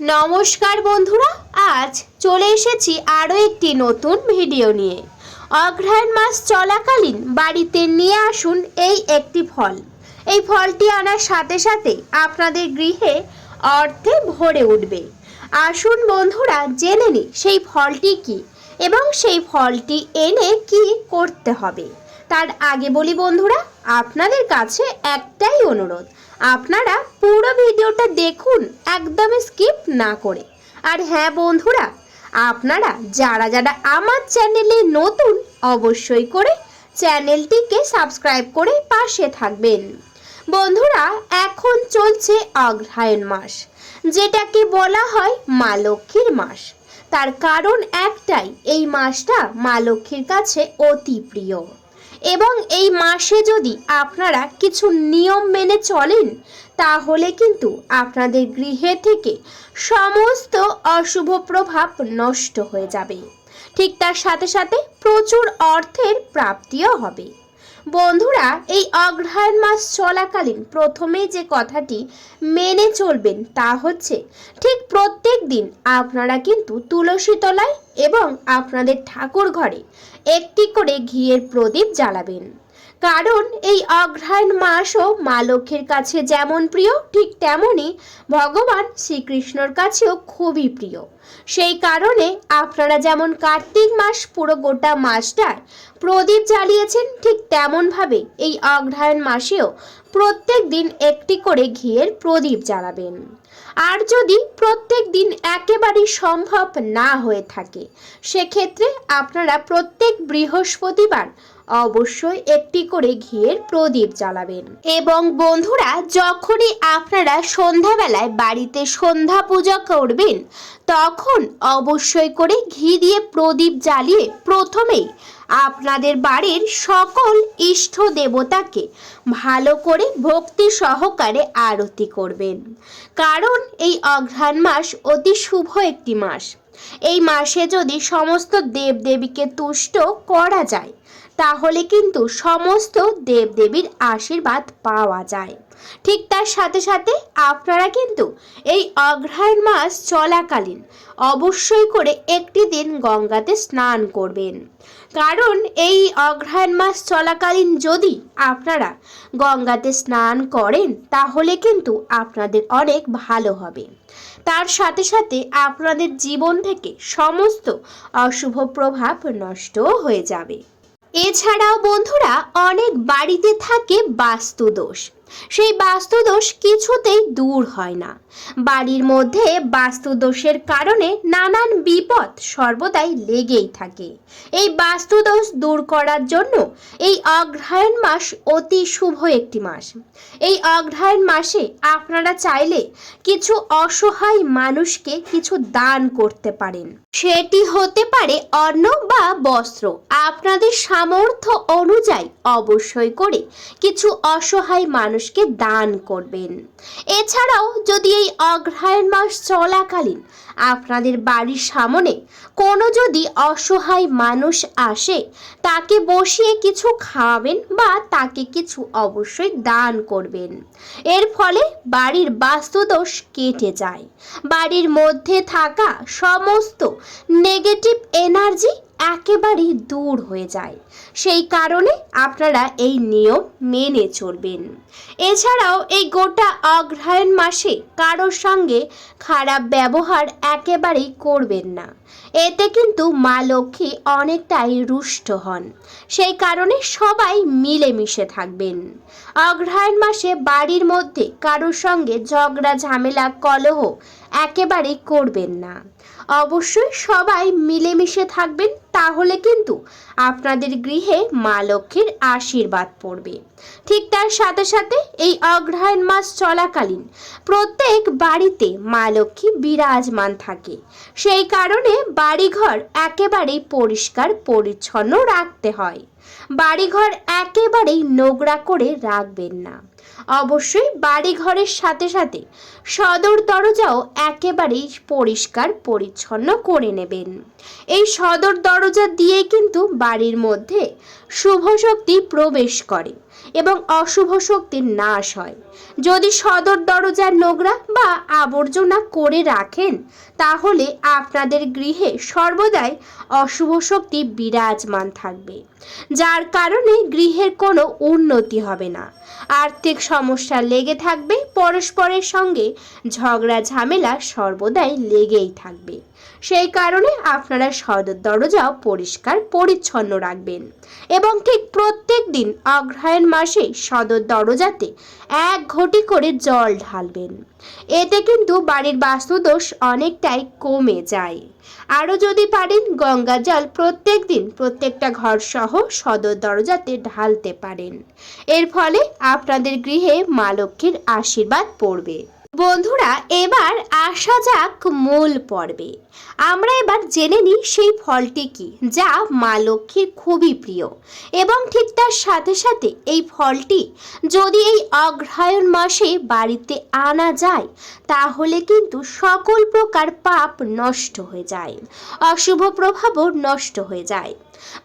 নমস্কার বন্ধুরা, আজ চলে এসেছি আরও একটি নতুন ভিডিও নিয়ে। অগ্রহায়ণ মাস চলাকালীন বাড়িতে নিয়ে আসুন এই একটি ফল। এই ফলটি আনার সাথে সাথে আপনাদের গৃহে অর্থে ভরে উঠবে। আসুন বন্ধুরা, জেনে নিই সেই ফলটি কি এবং সেই ফলটি এনে কি করতে হবে। তার আগে বলি বন্ধুরা, আপনাদের কাছে একটাই অনুরোধ। আপনারা পুরো ভিডিওটা দেখুন একদম স্কিপ না করে। আর হ্যাঁ বন্ধুরা, আপনারা যারা যারা আমার চ্যানেলে নতুন, অবশ্যই করে চ্যানেলটিকে সাবস্ক্রাইব করে পাশে থাকবেন। বন্ধুরা, এখন চলছে অগ্রহায়ণ মাস, যেটাকে বলা হয় মা লক্ষ্মীর মাস। তার কারণ একটাই, এই মাসটা মা লক্ষ্মীর কাছে অতি প্রিয়। এবং এই মাসে যদি আপনারা কিছু নিয়ম মেনে চলেন, তাহলে কিন্তু আপনাদের গৃহে থেকে সমস্ত অশুভ প্রভাব নষ্ট হয়ে যাবে। ঠিক তার সাথে সাথে প্রচুর অর্থের প্রাপ্তিও হবে। বন্ধুরা, এই অগ্রহায়ণ মাস চলাকালীন প্রথমে যে কথাটি মেনে চলবেন তা হচ্ছে, ঠিক প্রত্যেক দিন আপনারা কিন্তু তুলসী তলায় এবং আপনাদের ঠাকুর ঘরে একটি করে ঘিয়ের প্রদীপ জ্বালাবেন। কারণ এই অগ্রহায়ণ মাসও মা লক্ষ্মীর কাছে যেমন প্রিয়, ঠিক তেমনই ভগবান শ্রীকৃষ্ণর কাছেও খুবই প্রিয়। সেই কারণে আপনারা যেমন কার্তিক মাস পুরো গোটা মাসটায় প্রদীপ জ্বালিয়েছেন ঠিক তেমনভাবে এই অগ্রহায়ণ মাসেও প্রত্যেক দিন একটি করে ঘিয়ের প্রদীপ জ্বালাবেন। আর যদি প্রত্যেক দিন একেবারেই সম্ভব না হয়ে থাকে, সেক্ষেত্রে আপনারা প্রত্যেক বৃহস্পতিবার অবশ্যই একটি করে ঘিয়ের প্রদীপ জ্বালাবেন। এবং বন্ধুরা, যখনই আপনারা সন্ধ্যাবেলায় বাড়িতে সন্ধ্যা পূজা করবেন, তখন অবশ্যই করে ঘি দিয়ে প্রদীপ জ্বালিয়ে প্রথমেই আপনাদের বাড়ির সকল ইষ্ট দেবতাকে ভালো করে ভক্তি সহকারে আরতি করবেন। কারণ এই অঘ্রাণ মাস অতি শুভ একটি মাস। এই মাসে যদি সমস্ত দেবদেবীকে তুষ্ট করা যায় তাহলে কিন্তু সমস্ত দেবদেবীর আশীর্বাদ পাওয়া যায়। ঠিক তার সাথে সাথে আপনারা কিন্তু এই অগ্রহায়ণ মাস চলাকালীন অবশ্যই করে একটি দিন গঙ্গাতে স্নান করবেন। কারণ এই অগ্রহায়ণ মাস চলাকালীন যদি আপনারা গঙ্গাতে স্নান করেন, তাহলে কিন্তু আপনাদের অনেক ভালো হবে। তার সাথে সাথে আপনাদের জীবন থেকে সমস্ত অশুভ প্রভাব নষ্ট হয়ে যাবে। এছাড়াও বন্ধুরা অনেক বাড়িতে থাকে বাস্তুদোষ। সেই বাস্তুদোষ কিছুতেই দূর হয় না। বাড়ির মধ্যে বাস্তুদোষের কারণে নানান বিপদ সর্বদাই লেগেই থাকে। এই বাস্তুদোষ দূর করার জন্য এই অগ্রহায়ণ মাস অতি শুভ একটি মাস। এই অগ্রহায়ণ মাসে আপনারা চাইলে কিছু অসহায় মানুষকে কিছু দান করতে পারেন। সেটি হতে পারে অন্ন বা বস্ত্র। আপনাদের সামর্থ্য অনুযায়ী অবশ্যই করে কিছু অসহায় মানুষকে দান করবেন। এছাড়াও যদি এই অগ্রহায়ণ মাস চলাকালীন আপনাদের বাড়ির সামনে কোনো যদি অসহায় মানুষ আসে, তাকে বসিয়ে কিছু খাওয়াবেন বা তাকে কিছু অবশ্যই দান করবেন। এর ফলে বাড়ির বাস্তুদোষ কেটে যায়। বাড়ির মধ্যে থাকা সমস্ত নেগেটিভ এনার্জি একেবারেই দূর হয়ে যায়। সেই কারণে আপনারা এই নিয়ম মেনে চলবেন। এছাড়াও এই গোটা অগ্রহায়ণ মাসে কারোর সঙ্গে খারাপ ব্যবহার একেবারেই করবেন না। এতে কিন্তু মা লক্ষ্মী অনেকটাই রুষ্ট হন। সেই কারণে সবাই মিলেমিশে থাকবেন। অগ্রহায়ণ মাসে বাড়ির মধ্যে কারোর সঙ্গে ঝগড়া, ঝামেলা, কলহ একেবারেই করবেন না। অবশ্যই সবাই মিলেমিশে থাকবেন তাহলে কিন্তু আপনাদের গৃহে মা লক্ষ্মীর আশীর্বাদ পড়বে। ঠিক তার সাথে সাথে এই অগ্রহায়ণ মাস চলাকালীন প্রত্যেক বাড়িতে মা লক্ষ্মী বিরাজমান থাকে। সেই কারণে বাড়িঘর একেবারেই পরিষ্কার, পরিচ্ছন্ন রাখতে হয়। বাড়িঘর একেবারেই নোংরা করে রাখবেন না। অবশ্যই বাড়িঘরের সাথে সাথে সদর দরজাও একেবারেই পরিষ্কার পরিচ্ছন্ন করে নেবেন। এই সদর দরজা দিয়ে কিন্তু বাড়ির মধ্যে শুভ শক্তি প্রবেশ করে এবং অশুভ শক্তির নাশ হয়। যদি সদর দরজার নোংরা বা আবর্জনা করে রাখেন, তাহলে আপনাদের গৃহে সর্বদাই অশুভ শক্তি বিরাজমান থাকবে, যার কারণে গৃহের কোনো উন্নতি হবে না। আর্থিক সমস্যা লেগে থাকবে, পরস্পরের সঙ্গে ঝগড়া ঝামেলা সর্বদাই লেগেই থাকবে। সেই কারণে আপনারা সদর দরজাও পরিষ্কার, পরিচ্ছন্ন রাখবেন। এবং ঠিক প্রত্যেক দিন অগ্রহায়ণ মাসে সদর দরজাতে এক ঘটি করে জল ঢালবেন। এতে কিন্তু বাড়ির বাস্তুদোষ অনেকটাই কমে যায়। আরও যদি পারেন গঙ্গা জল প্রত্যেক দিন প্রত্যেকটা ঘর সহ সদর দরজাতে ঢালতে পারেন। এর ফলে আপনাদের গৃহে মা লক্ষ্মীর আশীর্বাদ পড়বে। বন্ধুরা, এবার আসা যাক মূল পর্বে। আমরা এবার জেনে নিই সেই ফলটি কি, যা মা লক্ষ্মীর খুবই প্রিয়। এবং ঠিক তার সাথে সাথে এই ফলটি যদি এই অগ্রহায়ণ মাসে বাড়িতে আনা যায়, তাহলে কিন্তু সকল প্রকার পাপ নষ্ট হয়ে যায়, অশুভ প্রভাবও নষ্ট হয়ে যায়।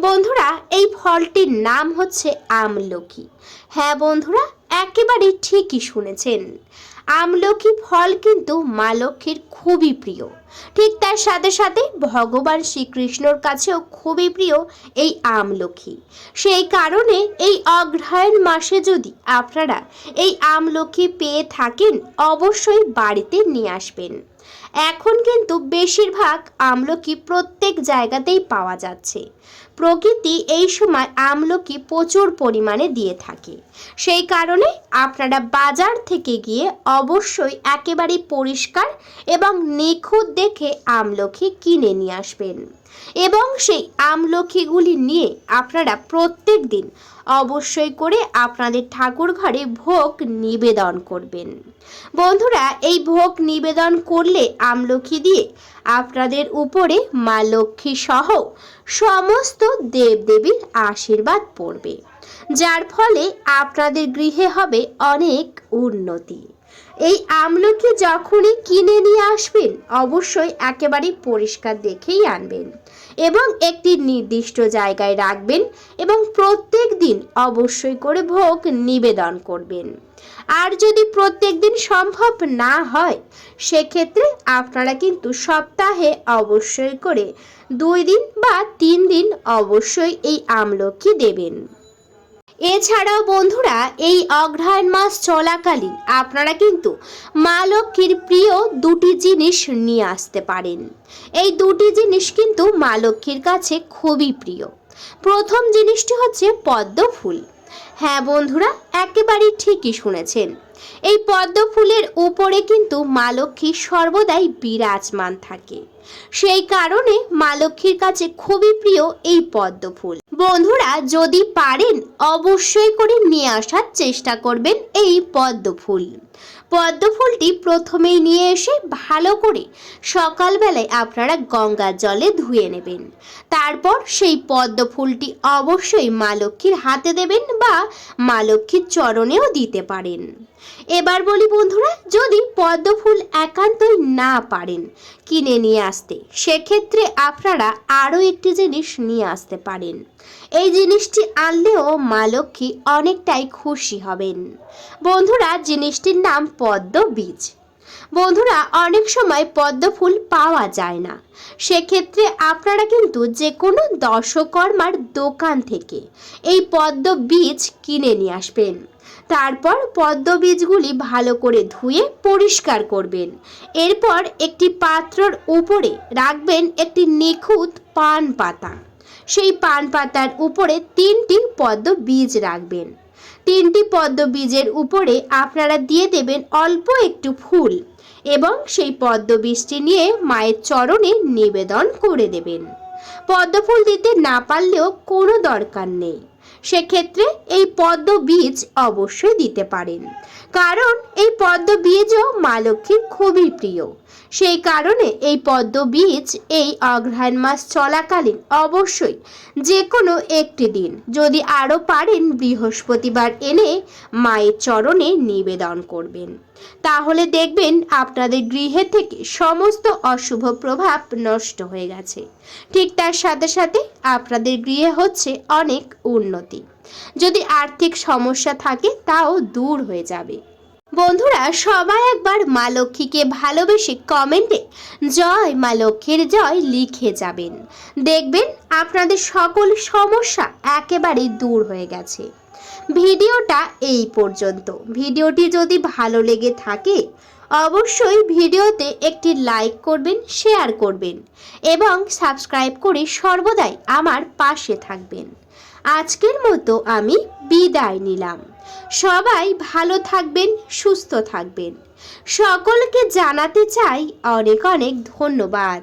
বন্ধুরা, এই ফলটির নাম হচ্ছে আমলকি। হ্যাঁ বন্ধুরা, একেবারে ঠিকই শুনেছেন। আমলকি ফল কিন্তু মা লক্ষ্মীর খুবই প্রিয়। ঠিক তার সাথে সাথে ভগবান শ্রীকৃষ্ণর কাছেও খুবই প্রিয় এই আমলকি। সেই কারণে এই অগ্রহায়ণ মাসে যদি আপনারা এই আমলকি পেয়ে থাকেন, অবশ্যই বাড়িতে নিয়ে আসবেন। এখন কিন্তু বেশিরভাগ আমলকি প্রত্যেক জায়গাতেই পাওয়া যাচ্ছে। প্রকৃতি এই সময় আমলকি প্রচুর পরিমাণে দিয়ে থাকে। সেই কারণে আপনারা বাজার থেকে গিয়ে অবশ্যই একেবারে পরিষ্কার এবং নিখুঁত দেখে আমলকি কিনে নিয়ে আসবেন। এবং সেই আমলকিগুলি নিয়ে আপনারা প্রত্যেক দিন অবশ্যই করে আপনাদের ঠাকুর ঘরে ভোগ নিবেদন করবেন। বন্ধুরা, এই ভোগ নিবেদন করলে আমলকি দিয়ে আপনাদের উপরে মা লক্ষ্মী সহ সমস্ত দেবদেবীর আশীর্বাদ পড়বে, যার ফলে আপনাদের গৃহে হবে অনেক উন্নতি। এই আমলকি যখনই কিনে নিয়ে আসবেন, অবশ্যই একেবারে পরিষ্কার দেখেই আনবেন এবং একটি নির্দিষ্ট জায়গায় রাখবেন এবং প্রত্যেক দিন অবশ্যই করে ভোগ নিবেদন করবেন। আর যদি প্রত্যেক দিন সম্ভব না হয়, সেক্ষেত্রে আপনারা কিন্তু সপ্তাহে অবশ্যই করে দুই দিন বা তিন দিন অবশ্যই এই আমলকি দেবেন। এছাড়াও বন্ধুরা, এই অগ্রহায়ণ মাস চলাকালীন আপনারা কিন্তু মা লক্ষ্মীর প্রিয় দুটি জিনিস নিয়ে আসতে পারেন। এই দুটি জিনিস কিন্তু মা লক্ষ্মীর কাছে খুবই প্রিয়। প্রথম জিনিসটি হচ্ছে পদ্ম ফুল। হ্যাঁ বন্ধুরা, একেবারেই ঠিকই শুনেছেন। এই পদ্ম ফুলের উপরে কিন্তু মা লক্ষ্মী সর্বদাই বিরাজমান থাকে। সেই কারণে মা লক্ষ্মীর কাছে খুবই প্রিয় এই পদ্ম ফুল। বন্ধুরা, যদি পারেন অবশ্যই করে নিয়ে আসার চেষ্টা করবেন এই পদ্ম ফুল পদ্ম ফুলটি প্রথমেই নিয়ে এসে ভালো করে সকালবেলায় আপনারা গঙ্গার জলে ধুয়ে নেবেন। তারপর সেই পদ্ম ফুলটি অবশ্যই মা লক্ষ্মীর হাতে দেবেন বা মা লক্ষ্মীর চরণেও দিতে পারেন। এবার বলি বন্ধুরা, যদি পদ্ম ফুল একান্তই না পারেন কিনে নিয়ে আসতে, সেক্ষেত্রে আপনারা আরও একটি জিনিস নিয়ে আসতে পারেন। এই জিনিসটি আনলেও মা লক্ষ্মী অনেকটাই খুশি হবেন। বন্ধুরা, জিনিসটির নাম পদ্ম বীজ। বন্ধুরা, অনেক সময় পদ্ম ফুল পাওয়া যায় না। সেক্ষেত্রে আপনারা কিন্তু যে কোনো দশকর্মার দোকান থেকে এই পদ্ম বীজ কিনে নিয়ে আসবেন। তারপর পদ্ম বীজগুলি ভালো করে ধুয়ে পরিষ্কার করবেন। এরপর একটি পাত্রর উপরে রাখবেন একটি নিখুঁত পান পাতা। সেই পান পাতার উপরে তিনটি পদ্ম বীজ রাখবেন। তিনটি পদ্ম বীজের উপরে আপনারা দিয়ে দেবেন অল্প একটু ফুল। এবং সেই পদ্ম বীজটি নিয়ে মায়ের চরণে নিবেদন করে দেবেন। পদ্মফুল দিতে না পারলেও কোনো দরকার নেই। সেক্ষেত্রে এই পদ্ম বীজ অবশ্যই দিতে পারেন। কারণ এই পদ্ম বীজও মা লক্ষ্মীর খুবই প্রিয়। সেই কারণে এই পদ্ম বীজ এই অগ্রহায়ণ মাস চলাকালীন অবশ্যই যে কোনো একটি দিন যদি আরও পারেন বৃহস্পতিবার এনে মায়ের চরণে নিবেদন করবেন। তাহলে দেখবেন আপনাদের গৃহে থেকে সমস্ত অশুভ প্রভাব নষ্ট হয়ে গেছে। ঠিক তার সাথে সাথে আপনাদের গৃহে হচ্ছে অনেক উন্নতি। যদি আর্থিক সমস্যা থাকে, তাও দূর হয়ে যাবে। বন্ধুরা, সবাই একবার মা লক্ষ্মীকে ভালোবেসে কমেন্টে জয় মা লক্ষ্মীর জয় লিখে যাবেন। দেখবেন আপনাদের সকল সমস্যা একেবারে দূর হয়ে গেছে। ভিডিওটা এই পর্যন্ত। ভিডিওটি যদি ভালো লেগে থাকে, অবশ্যই ভিডিওতে একটি লাইক করবেন শেয়ার করবেন এবং সাবস্ক্রাইব করে সর্বদাই আমার পাশে থাকবেন। আজকের মতো আমি বিদায় নিলাম। সবাই ভালো থাকবেন, সুস্থ থাকবেন। সকলকে জানাতে চাই অনেক অনেক ধন্যবাদ।